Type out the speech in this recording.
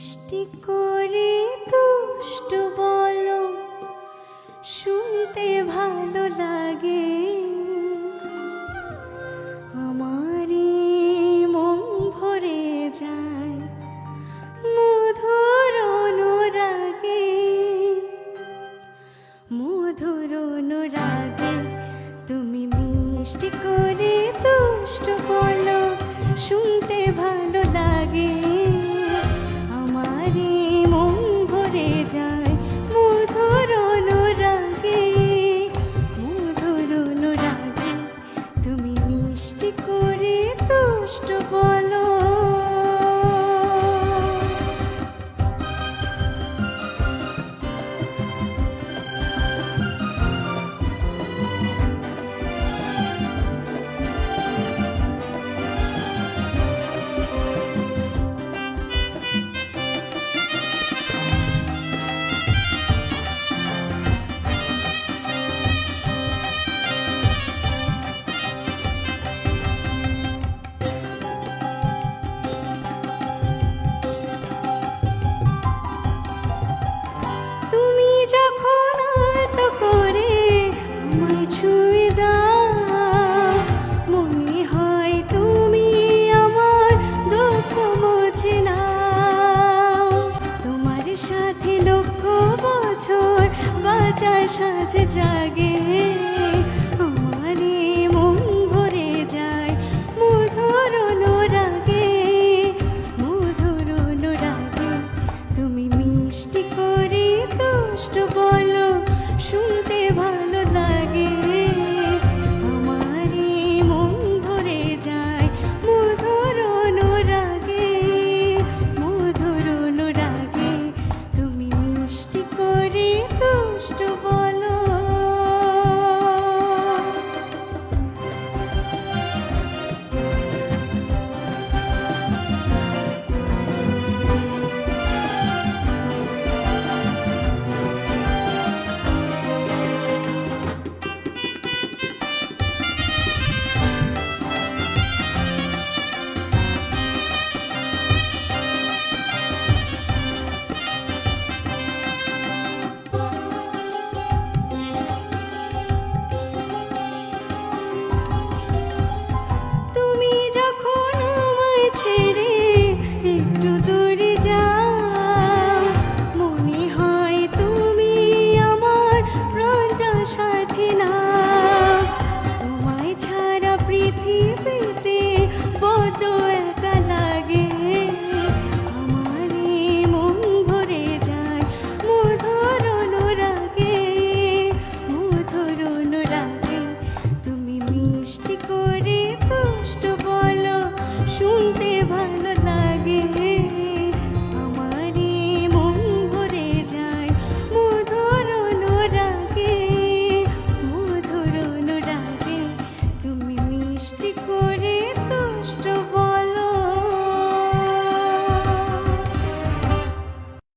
মিষ্টি করে দুষ্ট বলো, শুনতে ভালো লাগে। আমারই মন ভরে যায় মধুর অনুরাগে। মধুর অনুরাগে তুমি মিষ্টি করে দুষ্ট বলো, শুনতে ভালো লাগে। মিষ্টি করে তুষ্ট বলো। সাথে লক্ষ বছর বাঁচার সাথে জাগে। মিষ্টি করে দুষ্ট বলো শুন